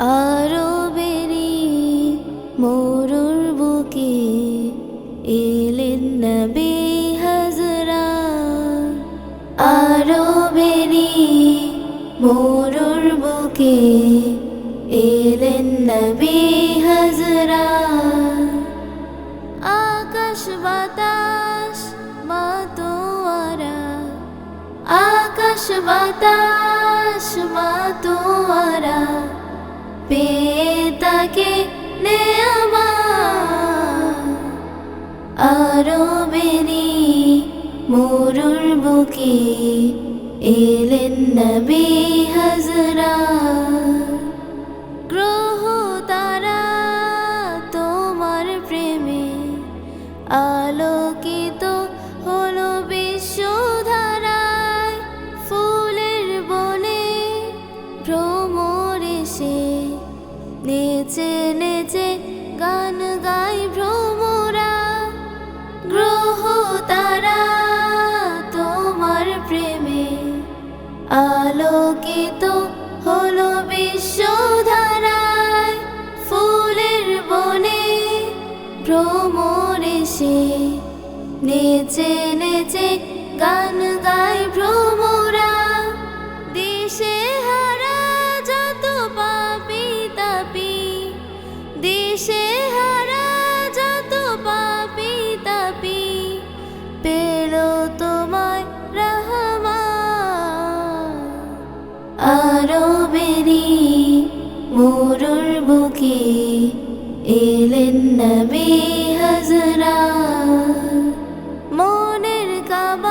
আরও বেরি মোরুর বুকে এলেন নবী হাজরা আরও বেরি মোরুর বুকে এলেন নবী হাজরা আকাশ বাতাস মাতোয়ারা, আকাশ বাতাস পেতাকে নেয়ামা আরও বেরি মোরুর বুকে এলেন নবী হাজরা নেচে নেচে গান গাই ভ্রমরা। গ্রহ তারা তোমার প্রেমে। আলোকিত হলো বিশ্বধারায় ফুলের বনে ভ্রমর এসে। নেচে নেচে গান গাই ভ্রমরা। পেল তোমায় রহমা। আরও বেরি মোরুর বুকে এলেন নবী হাজরা মনের কাবায়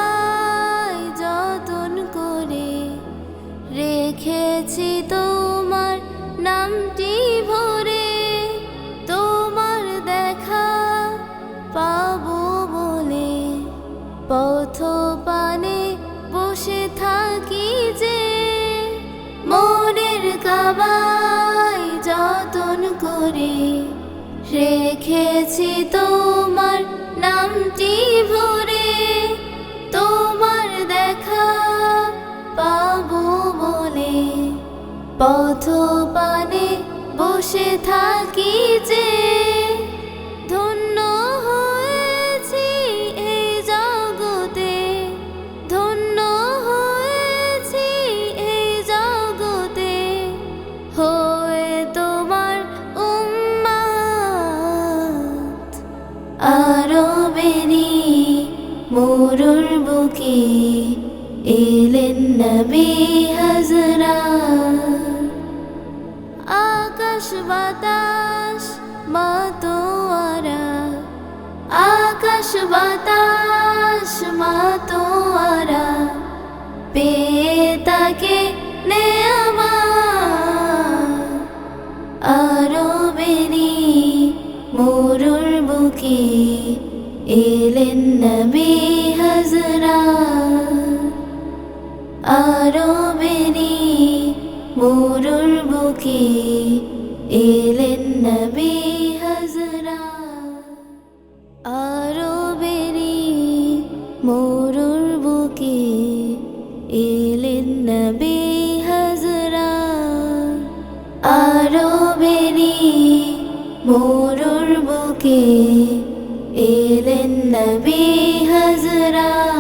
পথ পানে বসে থাকি যে মনের কাবায় যতন করে রেখেছি তোমার নামটি ভরে, তোমার দেখা পাবো বলে পথ মোরুর বুকে এলেন নবী হাজরা। আকাশ বাতাস মাতোয়ারা আকাশ বাতাস মাতোয়ারা পেতাকে নেয়ামা। আরও বেরি মোরুর বুকে এলেন নবী হাজরা আরও বেরি মোরুর বুকে এলেন বুকে এলেন বুকে এলেন নবী হাজরা।